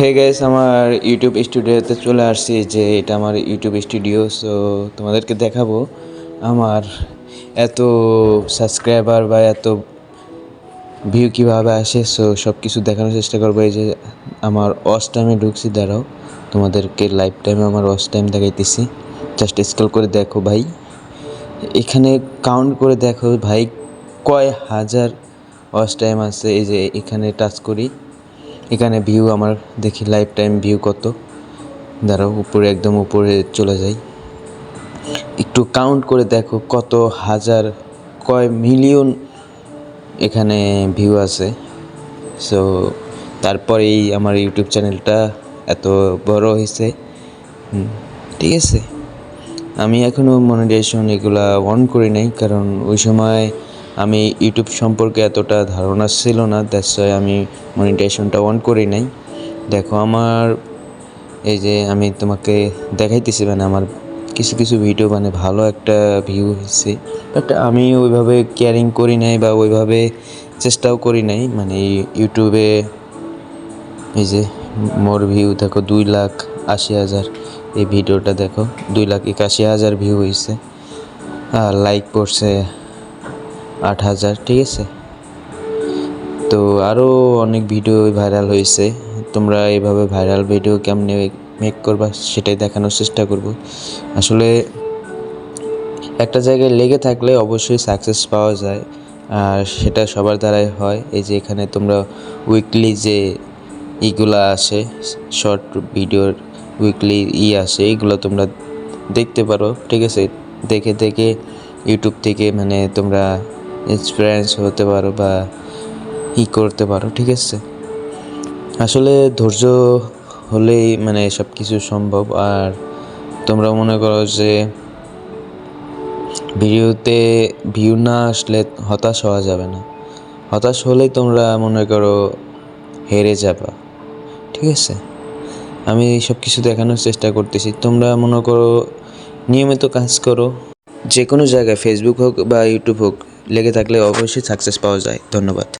Hey guys আমার YouTube স্টুডিওতে চলে আসছি যে এটা আমার ইউটিউব স্টুডিও সো তোমাদেরকে দেখাবো আমার এত সাবস্ক্রাইবার বা এত ভিউ কীভাবে আসে সো সব কিছু দেখানোর চেষ্টা করব। এই যে আমার ওয়াচ টাইমে ঢুকছি, দাঁড়াও, তোমাদেরকে লাইভ টাইমে আমার ওয়াচ টাইম দেখাইতেছি। জাস্ট স্ক্রল করে দেখো ভাই। এখানে কাউন্ট করে দেখো ভাই, কয় হাজার ওয়াচ টাইম আছে, এই যে এখানে টাচ করি। এখানে ভিউ আমার দেখি লাইফ টাইম ভিউ কত। দাঁড়াও, উপরে একদম উপরে চলে যাই। একটু কাউন্ট করে দেখো কত হাজার, কয় মিলিয়ন এখানে ভিউ আছে। সো তারপরেই আমার ইউটিউব চ্যানেলটা এত বড় হয়েছে ঠিক আছে। আমি এখনও মনিটাইজেশন এগুলা অন করি নাই, কারণ ওই সময় আমি ইউটিউব সম্পর্কে এতটা ধারণা ছিল না দ্যাটস ওয়াই আমি মনিটাইজেশনটা অন করি নাই। দেখো, আমার এই যে আমি তোমাকে দেখাইতেছি মানে আমার কিছু কিছু ভিডিও মানে ভালো একটা ভিউ হয়েছে বাট আমি ওইভাবে কেয়ারিং করি নাই বা ওইভাবে চেষ্টাও করি নাই মানে ইউটিউবে এই যে মোর ভিউ দেখো, দুই লাখ আশি হাজার এই ভিডিওটা দেখো, দুই লাখ একাশি হাজার ভিউ হয়েছে লাইক পড়ছে আট হাজার, ঠিক আছে? তো আরও অনেক ভিডিও ভাইরাল হয়েছে। তোমরা এইভাবে ভাইরাল ভিডিও কেমনে মেক করবা সেটাই দেখানোর চেষ্টা করব। আসলে একটা জায়গায় লেগে থাকলে অবশ্যই সাকসেস পাওয়া যায়। আর সেটা সবার দ্বারাই হয়। এই যে এখানে তোমরা উইকলি যে ইগুলা আসে শর্ট ভিডিওর উইকলি ই আসে এইগুলো তোমরা দেখতে পারো, ঠিক আছে? দেখে দেখে ইউটিউব থেকে মানে তোমরা ইন্সপিরেন্স হতে পারো বা ই করতে পারো, ঠিক আছে? আসলে ধৈর্য হলেই মানে সব কিছু সম্ভব। আর তোমরা মনে করো যে ভিডিওতে ভিউ না আসলে হতাশ হওয়া যাবে না। হতাশ হলেই তোমরা মনে করো হেরে যাবা, ঠিক আছে? আমি সব কিছু দেখানোর চেষ্টা করতেছি। তোমরা মনে করো নিয়মিত কাজ করো। যে কোনো জায়গায় ফেসবুক হোক বা ইউটিউব হোক লেগে থাকলে অবশ্যই সাকসেস পাওয়া যায়। ধন্যবাদ।